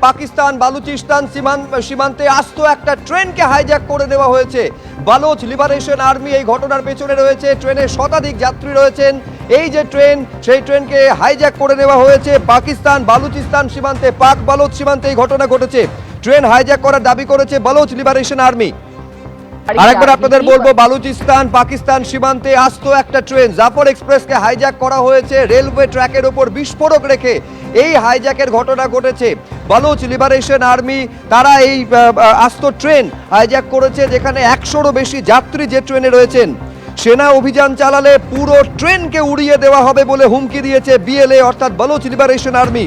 পাকিস্তান, বালুচিস্তান সীমান- সীমান্তে আস্ত একটা ট্রেনকে হাইজ্যাক করে দেওয়া হয়েছে। বালুচ লিবারেশন আর্মি এই ঘটনার পেছনে রয়েছে। ট্রেনে শতাধিক যাত্রী রয়েছেন। এই যে ট্রেন, সেই ট্রেনকে হাইজ্যাক করে নেওয়া হয়েছে। পাকিস্তান, বালুচিস্তান সীমান্তে, পাক বালোচ সীমান্তে এই ঘটনা ঘটেছে। ট্রেন হাইজ্যাক করার দাবি করেছে বালোচ লিবারেশন আর্মি। আরেকবার আপনাদের বলব বালুচিস্তান পাকিস্তান সীমান্তে আস্ত একটা ট্রেন। জাফর এক্সপ্রেসকে হাইজ্যাক করা হয়েছে রেলওয়ে ট্র্যাকের ওপর বিস্ফোরক রেখে এই হাইজ্যাকের ঘটনা ঘটেছে। বালুচ লিবারেশন আর্মি তারা এই আস্ত ট্রেন হাইজ্যাক করেছে যেখানে একশোরও বেশি যাত্রী যে ট্রেনে রয়েছেন। সেনা অভিযান চালালে পুরো ট্রেনকে উড়িয়ে দেওয়া হবে বলে হুমকি দিয়েছে বিএলএ অর্থাৎ বালুচ লিবারেশন আর্মি।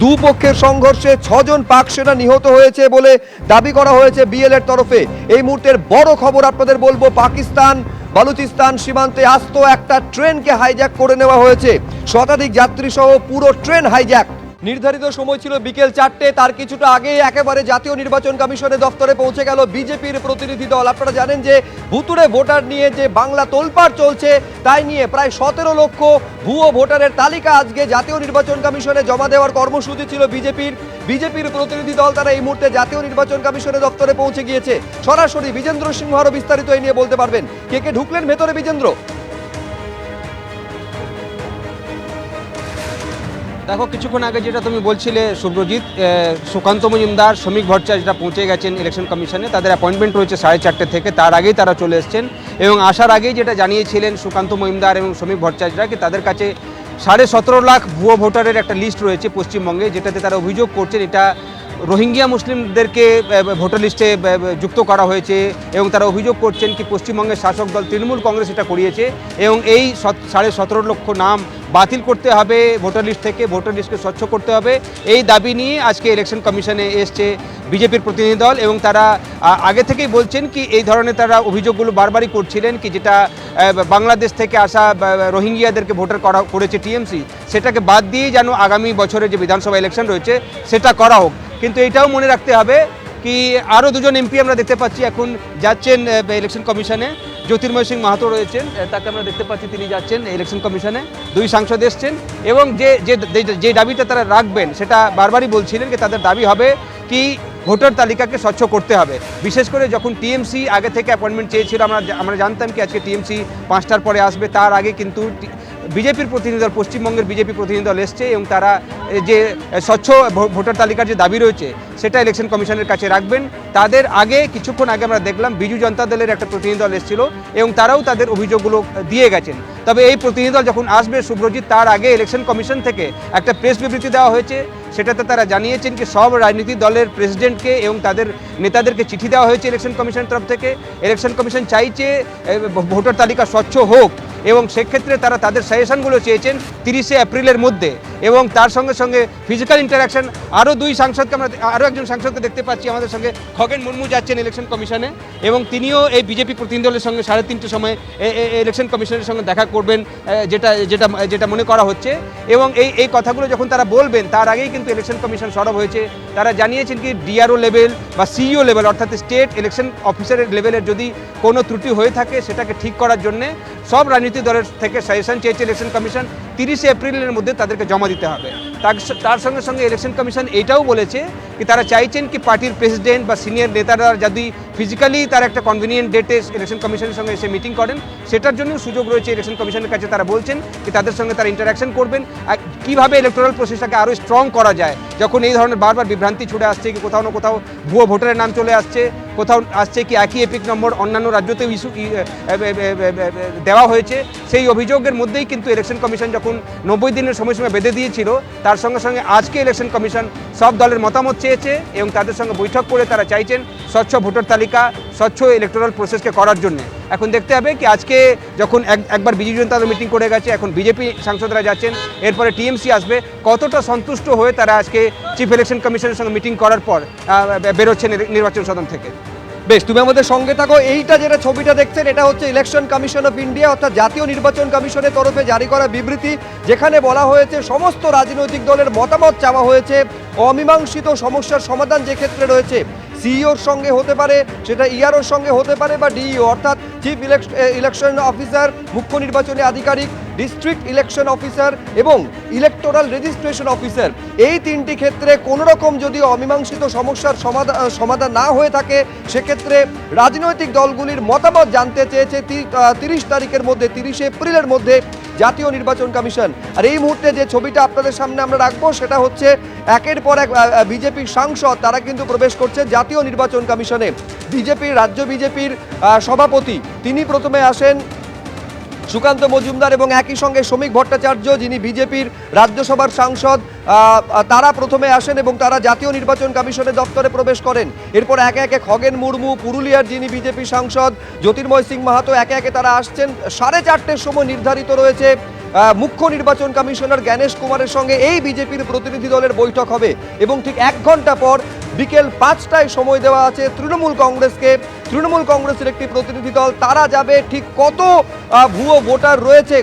দুপক্ষের সংঘর্ষে ছজন পাক সেনা নিহত হয়েছে বলে দাবি করা হয়েছে বিএলের তরফে। এই মুহূর্তের বড় খবর আপনাদের বলব, পাকিস্তান, বালুচিস্তান সীমান্তে আস্ত একটা ট্রেনকে হাইজ্যাক করে নেওয়া হয়েছে। শতাধিক যাত্রী সহ পুরো ট্রেন হাইজ্যাক নির্ধারিত সময় ছিল বিকেল চারটে, তার কিছুটা আগে একেবারে জাতীয় নির্বাচন কমিশনের দফতরে পৌঁছে গেল বিজেপির প্রতিনিধি দল। আপনারা জানেন যে ভুতুরে ভোটার নিয়ে যে বাংলা তোলপাড় চলছে, তাই নিয়ে প্রায় সতেরো লক্ষ ভুয়ো ভোটারের তালিকা আজকে জাতীয় নির্বাচন কমিশনে জমা দেওয়ার কর্মসূচি ছিল বিজেপির। বিজেপির প্রতিনিধি দল তারা এই মুহূর্তে জাতীয় নির্বাচন কমিশনের দপ্তরে পৌঁছে গিয়েছে। সরাসরি বিজেন্দ্র সিংহ আরও বিস্তারিত এই নিয়ে বলতে পারবেন। কে কে ঢুকলেন ভেতরে বিজেন্দ্র? দেখো, কিছুক্ষণ আগে যেটা তুমি বলছিলে, সুব্রজিৎ সুকান্ত মজুমদার শ্রমিক ভট্টাচার্য যেটা পৌঁছে গেছেন ইলেকশন কমিশনে তাদের অ্যাপয়েন্টমেন্ট রয়েছে সাড়ে চারটে থেকে। তার আগেই তারা চলে এসছেন এবং আসার আগেই যেটা জানিয়েছিলেন সুকান্ত মজুমদার এবং শ্রমিক ভট্টাচার্যরা কি তাদের কাছে সাড়ে সতেরো লাখ ভুয়ো ভোটারের একটা লিস্ট রয়েছে পশ্চিমবঙ্গে, যেটাতে তারা অভিযোগ করছেন, এটা রোহিঙ্গিয়া মুসলিমদেরকে ভোটার লিস্টে যুক্ত করা হয়েছে এবং তারা অভিযোগ করছেন কি পশ্চিমবঙ্গের শাসক দল তৃণমূল কংগ্রেস এটা করিয়েছে এবং এই সাড়ে সতেরো লক্ষ নাম বাতিল করতে হবে ভোটার লিস্ট থেকে, ভোটার লিস্টকে স্বচ্ছ করতে হবে। এই দাবি নিয়ে আজকে ইলেকশন কমিশনে এসছে বিজেপির প্রতিনিধি দল এবং তারা আগে থেকেই বলছেন কি এই ধরনের তারা অভিযোগগুলো বারবারই করছিলেন কি যেটা বাংলাদেশ থেকে আসা রোহিঙ্গিয়াদেরকে ভোটার করা করেছে টিএমসি, সেটাকে বাদ দিয়ে যেন আগামী বছরে যে বিধানসভা ইলেকশন রয়েছে সেটা করা হোক। কিন্তু এটাও মনে রাখতে হবে কি আরও দুজন এমপি আমরা দেখতে পাচ্ছি এখন যাচ্ছেন ইলেকশন কমিশনে জ্যোতির্ময় সিং মাহাতো রয়েছেন তাকে আমরা দেখতে পাচ্ছি, তিনি যাচ্ছেন ইলেকশন কমিশনে দুই সাংসদ এসছেন এবং যে যে দাবিটা তারা রাখবেন, সেটা বারবারই বলছিলেন যে তাদের দাবি হবে কি ভোটার তালিকাকে স্বচ্ছ করতে হবে। বিশেষ করে যখন টিএমসি আগে থেকে অ্যাপয়েন্টমেন্ট চেয়েছিল, আমরা আমরা জানতাম কি আজকে টিএমসি পাঁচটার পরে আসবে, তার আগে কিন্তু বিজেপির প্রতিনিধি দল, পশ্চিমবঙ্গের বিজেপি প্রতিনিধি দল এসছে এবং তারা যে স্বচ্ছ ভোটার তালিকার যে দাবি রয়েছে, সেটা ইলেকশন কমিশনের কাছে রাখবেন। তাদের আগে, কিছুক্ষণ আগে আমরা দেখলাম বিজু জনতা দলের একটা প্রতিনিধি দল এসেছিল এবং তারাও তাদের অভিযোগগুলো দিয়ে গেছেন। তবে এই প্রতিনিধি দল যখন আসবে, শুভ্রজিৎ, তার আগে ইলেকশন কমিশন থেকে একটা প্রেস বিবৃতি দেওয়া হয়েছে। সেটাতে তারা জানিয়েছেন কি, সব রাজনীতিক দলের প্রেসিডেন্টকে এবং তাদের নেতাদেরকে চিঠি দেওয়া হয়েছে ইলেকশন কমিশনের তরফ থেকে। ইলেকশন কমিশন চাইছে ভোটার তালিকা স্বচ্ছ হোক। এবং সেক্ষেত্রে তারা তাদের সাজেশনগুলো চেয়েছেন তিরিশে এপ্রিলের মধ্যে। এবং তার সঙ্গে সঙ্গে ফিজিক্যাল ইন্টারাকশন আরও দুই সাংসদকে আমরা আরও একজন সাংসদকে দেখতে পাচ্ছি আমাদের সঙ্গে, খগেন মুর্মু যাচ্ছেন ইলেকশন কমিশনে এবং তিনিও এই বিজেপি প্রতিনিধি দলের সঙ্গে সাড়ে তিনটে সময় ইলেকশন কমিশনের সঙ্গে দেখা করবেন যেটা যেটা যেটা মনে করা হচ্ছে এবং এই এই কথাগুলো যখন তারা বলবেন, তার আগেই কিন্তু ইলেকশন কমিশন সরব হয়েছে। তারা জানিয়েছেন কি ডিআরও লেভেল বা সিইও লেভেল অর্থাৎ স্টেট ইলেকশন অফিসারের লেভেলের যদি কোনো ত্রুটি হয়ে থাকে, সেটাকে ঠিক করার জন্যে সব রাজনীতি দলের থেকে সাজেশন চেয়েছে ইলেকশন কমিশন তিরিশে এপ্রিলের মধ্যে তাদেরকে জমা দিতে হবে তার সঙ্গে সঙ্গে ইলেকশন কমিশন এটাও বলেছে কি তারা চাইছেন কি পার্টির প্রেসিডেন্ট বা সিনিয়র নেতারা যদি ফিজিক্যালি তার একটা কনভিনিয়েন্ট ডেটে ইলেকশন কমিশনের সঙ্গে এসে মিটিং করেন, সেটার জন্য সুযোগ রয়েছে ইলেকশন কমিশনের কাছে তারা বলছেন কি তাদের সঙ্গে তারা ইন্টারাকশন করবেন। আর কীভাবে ইলেকট্রাল প্রসেসটাকে আরও স্ট্রং করা যায়? যখন এই ধরনের বারবার বিভ্রান্তি ছুটে আসছে কি কোথাও না কোথাও ভুয়ো ভোটারের নাম চলে আসছে, কোথাও আসছে কি একই এপিক নম্বর অন্যান্য রাজ্যতেও ইস্যু দেওয়া হয়েছে। সেই অভিযোগের মধ্যেই কিন্তু ইলেকশন কমিশন যখন নব্বই দিনের সময়সীমা বেঁধে দিয়েছিল তার সঙ্গে সঙ্গে আজকে ইলেকশন কমিশন সব দলের মতামত চেয়েছে এবং তাদের সঙ্গে বৈঠক করে তারা চাইছেন স্বচ্ছ ভোটার তালিকা, স্বচ্ছ ইলেকট্রাল প্রসেসকে করার জন্য। এখন দেখতে হবে কি আজকে যখন এক- একবার বিজু জনতা দল মিটিং করে গেছে, এখন বিজেপি সাংসদরা যাচ্ছেন, এরপরে টিএমসি আসবে। কতটা সন্তুষ্ট হয়ে তারা আজকে চিফ ইলেকশন কমিশনের সঙ্গে মিটিং করার পর বেরোচ্ছেন নির্বাচন সদন থেকে? বেশ, তুমি আমাদের সঙ্গে থাকো। এইটা যেটা ছবিটা দেখছেন, এটা হচ্ছে ইলেকশন কমিশন অফ ইন্ডিয়া, অর্থাৎ জাতীয় নির্বাচন কমিশনের তরফে জারি করা বিবৃতি, যেখানে বলা হয়েছে সমস্ত রাজনৈতিক দলের মতামত চাওয়া হয়েছে। অমীমাংসিত সমস্যার সমাধান যে ক্ষেত্রে রয়েছে সিইওর সঙ্গে হতে পারে, সেটা ইআরওর সঙ্গে হতে পারে বা ডিইও, অর্থাৎ চিফ ইলেকশন অফিসার মুখ্য নির্বাচনী আধিকারিক ডিস্ট্রিক্ট ইলেকশন অফিসার এবং ইলেকটোরাল রেজিস্ট্রেশন অফিসার এই তিনটি ক্ষেত্রে কোনো রকম যদি অমীমাংসিত সমস্যার সমাধান সমাধান না হয়ে থাকে, সেক্ষেত্রে রাজনৈতিক দলগুলির মতামত জানতে চেয়েছে তিরিশ তারিখের মধ্যে, তিরিশে এপ্রিলের মধ্যে জাতীয় নির্বাচন কমিশন। আর এই মুহূর্তে যে ছবিটা আপনাদের সামনে আমরা রাখব, সেটা হচ্ছে একের পর এক বিজেপির সাংসদ, তারা কিন্তু প্রবেশ করছে জাতীয় নির্বাচন কমিশনে। বিজেপির, রাজ্য বিজেপির সভাপতি, তিনি প্রথমে আসেন সুকান্ত মজুমদার এবং একই সঙ্গে শ্রমিক ভট্টাচার্য, যিনি বিজেপির রাজ্যসভার সাংসদ তারা প্রথমে আসেন এবং তারা জাতীয় নির্বাচন কমিশনের দপ্তরে প্রবেশ করেন। এরপর একে একে খগেন মুর্মু, পুরুলিয়ার যিনি বিজেপি সাংসদ, জ্যোতির্ময় সিং মাহাতো একে একে তারা আসছেন। সাড়ে চারটের সময় নির্ধারিত রয়েছে মুখ্য নির্বাচন কমিশনার জ্ঞানেশ কুমারের সঙ্গে এই বিজেপির প্রতিনিধি দলের বৈঠক হবে এবং ঠিক এক ঘণ্টা পর বিকেল পাঁচটায় সময় দেওয়া আছে তৃণমূল কংগ্রেসকে। তৃণমূল কংগ্রেসের একটি প্রতিনিধি দল, তারা যাবে ঠিক কত ভুয়ো ভোটার রয়েছে।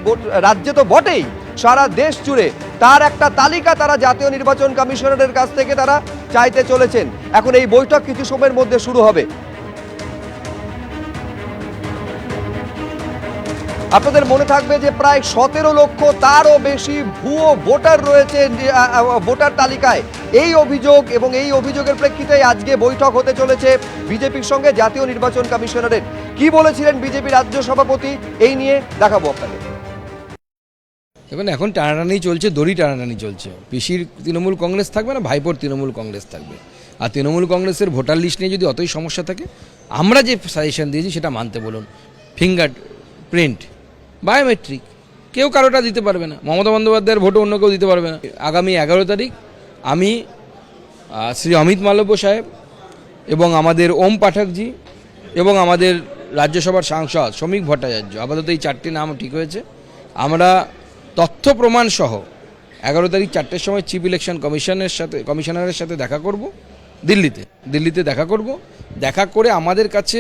রাজ্যে তো বটেই, সারা দেশ জুড়ে। তার একটা তালিকা তারা জাতীয় নির্বাচন কমিশনারের কাছ থেকে তারা চাইতে চলেছেন। এখন এই বৈঠক কিছু সময়ের মধ্যে শুরু হবে। আপনাদের মনে থাকবে যে প্রায় সতেরো লক্ষ তারও বেশি ভুয়ো ভোটার রয়েছে ভোটার তালিকায়। এই অভিযোগ এবং এই অভিযোগের প্রেক্ষিতে আজকে বৈঠক হতে চলেছে বিজেপির সঙ্গে জাতীয় নির্বাচন কমিশনারের। কি বলেছিলেন বিজেপি রাজ্য সভাপতি? এই নিয়ে দেখাবো আপনাদের। দেখুন, এখন টানাটানি চলছে, দড়ি টানাটানি চলছে। পিসির তৃণমূল কংগ্রেস থাকবে না, ভাইপোর তৃণমূল কংগ্রেস থাকবে। আর তৃণমূল কংগ্রেসের ভোটার লিস্ট নিয়ে যদি অতই সমস্যা থাকে, আমরা যে সাজেশন দিয়েছি সেটা মানতে বলুন। Finger print. বায়োমেট্রিক কেউ কারোটা দিতে পারবে না। মমতা বন্দ্যোপাধ্যায়ের ভোটও অন্য কেউ দিতে পারবে না। আগামী এগারো তারিখ আমি শ্রী অমিত মালব্য সাহেব এবং আমাদের ওম পাঠকজি এবং আমাদের রাজ্যসভার সাংসদ শ্রমিক ভট্টাচার্য, আপাতত এই চারটি নাম ঠিক হয়েছে। আমরা তথ্য প্রমাণ সহ এগারো তারিখ চারটের সময় চিফ ইলেকশন কমিশনের সাথে কমিশনারের সাথে দেখা করব। দিল্লিতে। দিল্লিতে দেখা করব। দেখা করে আমাদের কাছে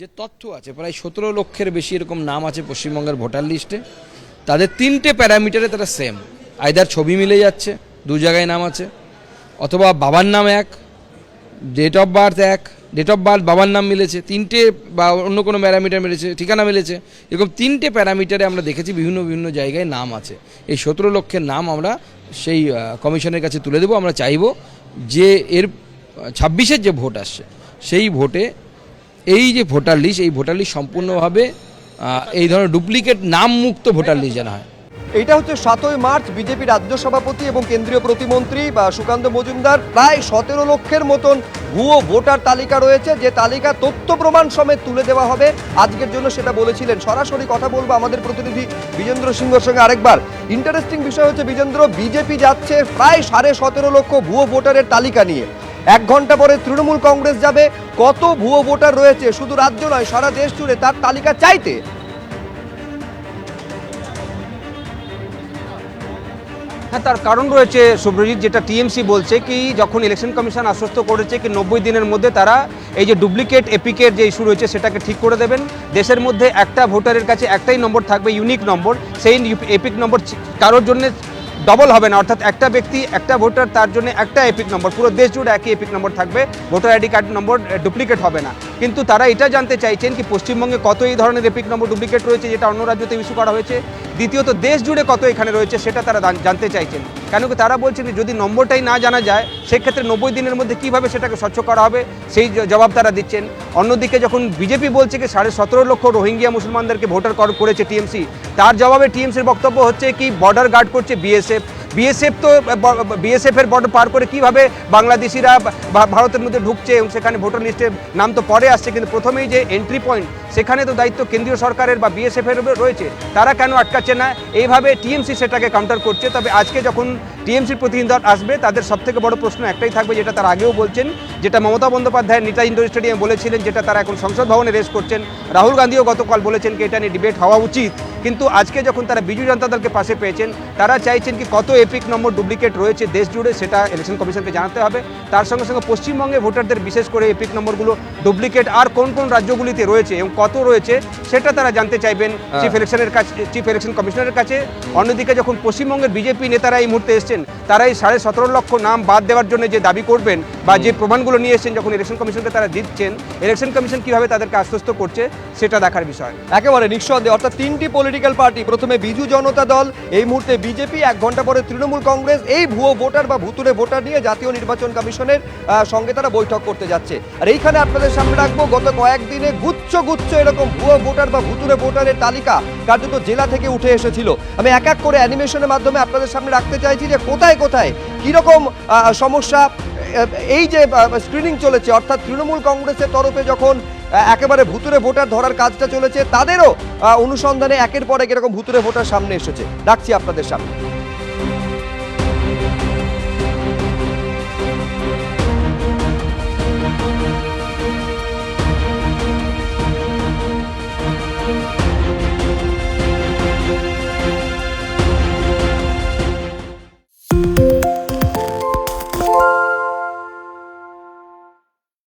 যে তথ্য আছে, প্রায় সতেরো লক্ষের বেশি এরকম নাম আছে পশ্চিমবঙ্গের ভোটার লিস্টে। তাদের তিনটে প্যারামিটারে তারা সেম আইদার ছবি মিলে যাচ্ছে, দু জায়গায় নাম আছে। অথবা বাবার নাম এক ডেট অফ বার্থ এক ডেট অফ বার্থ বাবার নাম মিলেছে, তিনটে বা অন্য কোনো প্যারামিটার মিলেছে, ঠিকানা মিলেছে। এরকম তিনটে প্যারামিটারে আমরা দেখেছি, বিভিন্ন বিভিন্ন জায়গায় নাম আছে। এই সতেরো লক্ষের নাম আমরা সেই কমিশনের কাছে তুলে দেবো, আমরা চাইব যে এর, ছাব্বিশের যে ভোট আসছে, সেই ভোটে এই যে ভোটার লিস্ট, এই ভোটার লিস্ট সম্পূর্ণভাবে এই ধরনের ডুপ্লিকেট নাম মুক্ত ভোটার লিস্ট যেন হয়। এটা হচ্ছে সাতই মার্চ বিজেপি রাজ্য সভাপতি এবং কেন্দ্রীয় প্রতিমন্ত্রী, বা সুকান্ত মজুমদার, প্রায় সতেরো লক্ষের মতন ভুয়ো ভোটার তালিকা রয়েছে, যে তালিকা তথ্য প্রমাণ সমেত তুলে দেওয়া হবে। আজকের জন্য সেটা বলেছিলেন। সরাসরি কথা বলব আমাদের প্রতিনিধি বিজেন্দ্র সিংহর সঙ্গে আরেকবার। ইন্টারেস্টিং বিষয় হচ্ছে, বিজেন্দ্র, বিজেপি যাচ্ছে প্রায় সাড়ে সতেরো লক্ষ ভুয়ো ভোটারের তালিকা নিয়ে। এক ঘণ্টা পরে তৃণমূল কংগ্রেস যাবে। কত ভুয়ো ভোটার রয়েছে? শুধু রাজ্য নয়, সারা দেশ জুড়ে তার তালিকা চাইতে। হ্যাঁ তার কারণ রয়েছে শুভ্রজিৎ, যেটা টিএমসি বলছে কি, যখন ইলেকশন কমিশন আশ্বস্ত করেছে কি, নব্বই দিনের মধ্যে তারা এই যে ডুপ্লিকেট এপিকের যে ইস্যু রয়েছে, সেটাকে ঠিক করে দেবেন। দেশের মধ্যে একটা ভোটারের কাছে একটাই নম্বর থাকবে, ইউনিক নম্বর। সেই এপিক নম্বর কারোর জন্য ডবল হবে না। অর্থাৎ একটা ব্যক্তি, একটা ভোটার, তার জন্য একটা এপিক নম্বর পুরো দেশ জুড়ে একই এপিক নম্বর থাকবে। Voter ID card number duplicate হবে না। কিন্তু তারা এটা জানতে চাইছেন কি পশ্চিমবঙ্গে কত এই ধরনের এপিক নম্বর ডুপ্লিকেট রয়েছে যেটা অন্য রাজ্যতে ইস্যু করা হয়েছে? দ্বিতীয়ত, দেশ জুড়ে কত এখানে রয়েছে সেটা তারা জানতে চাইছেন। কেন কি তারা বলছেন যদি নম্বরটাই না জানা যায়, সেক্ষেত্রে নব্বই দিনের মধ্যে কীভাবে সেটাকে স্বচ্ছ করা হবে, সেই জবাব তারা দিচ্ছেন। অন্যদিকে যখন বিজেপি বলছে কি সাড়ে সতেরো লক্ষ রোহিঙ্গিয়া মুসলমানদেরকে ভোটার কর- করেছে টিএমসি, তার জবাবে টিএমসির বক্তব্য হচ্ছে কি বর্ডার গার্ড করছে বিএসএফ বিএসএফ তো বিএসএফের বর্ডার পার করে কীভাবে বাংলাদেশিরা ভারতের মধ্যে ঢুকছে এবং সেখানে ভোটার লিস্টে নাম তো পরে আসছে, কিন্তু প্রথমেই যে এন্ট্রি পয়েন্ট সেখানে তো দায়িত্ব কেন্দ্রীয় সরকারের বা বিএসএফের রয়েছে। তারা কেন আটকাচ্ছে না? এইভাবে টিএমসি সেটাকে কাউন্টার করছে। তবে আজকে যখন টিএমসির প্রতিনিধি দল আসবে তাদের সবথেকে বড় প্রশ্ন একটাই থাকবে যেটা তারা আগেও বলছেন যেটা মমতা বন্দ্যোপাধ্যায় নিতা ইন্ডোর স্টেডিয়ামে বলেছিলেন যেটা তারা এখন সংসদ ভবনে রেস করছেন। রাহুল গান্ধীও গতকাল বলেছেন কি এটা নিয়ে ডিবেট হওয়া উচিত। কিন্তু আজকে যখন তারা বিজু জনতা দলকে পাশে পেয়েছেন তারা চাইছেন কি কত এপিক নম্বর ডুপ্লিকেট রয়েছে দেশ জুড়ে সেটা ইলেকশন কমিশনকে জানাতে হবে। তার সঙ্গে সঙ্গে পশ্চিমবঙ্গে ভোটারদের বিশেষ করে এপিক নম্বরগুলো ডুপ্লিকেট আর কোন কোন রাজ্যগুলিতে রয়েছে এবং কত রয়েছে সেটা তারা জানতে চাইবেন চিফ ইলেকশনের কাছে চিফ ইলেকশন কমিশনারের কাছে। অন্যদিকে যখন পশ্চিমবঙ্গের বিজেপি নেতারা এই মুহূর্তে এসছে এসেছেন তারা এই সাড়ে সতেরো লক্ষ নাম বাদ দেওয়ার জন্য যে দাবি করবেন বা যে প্রমাণগুলো নিয়ে এসেছেন যখন ইলেকশন কমিশনকে তারা দিচ্ছেন ইলেকশন কমিশন কীভাবে তাদেরকে আশ্বস্ত করছে সেটা দেখার বিষয়। একেবারে নিঃসন্দেহে অর্থাৎ তিনটি পলিটিক্যাল পার্টি প্রথমে বিজু জনতা দল এই মুহূর্তে বিজেপি এক ঘণ্টা পরে তৃণমূল কংগ্রেস এই ভুয়ো ভোটার বা ভুতুরে ভোটার নিয়ে জাতীয় নির্বাচন কমিশনের সঙ্গে তারা বৈঠক করতে যাচ্ছে। আর এইখানে আপনাদের সামনে রাখব গত কয়েকদিনে গুচ্ছ গুচ্ছ এরকম ভুয়ো ভোটার বা ভুতুরে ভোটারের তালিকা কার্যত জেলা থেকে উঠে এসেছিল। আমি এক এক করে অ্যানিমেশনের মাধ্যমে আপনাদের সামনে রাখতে চাইছি যে কোথায় কোথায়? কীরকম সমস্যা? এই যে স্ক্রিনিং চলেছে, অর্থাৎ তৃণমূল কংগ্রেসের তরফে যখন একেবারে ভুতুরে ভোটার ধরার কাজটা চলেছে, তাদেরও অনুসন্ধানে একের পর এক এরকম ভুতুরে ভোটার সামনে এসেছে। ডাকছি আপনাদের সামনে।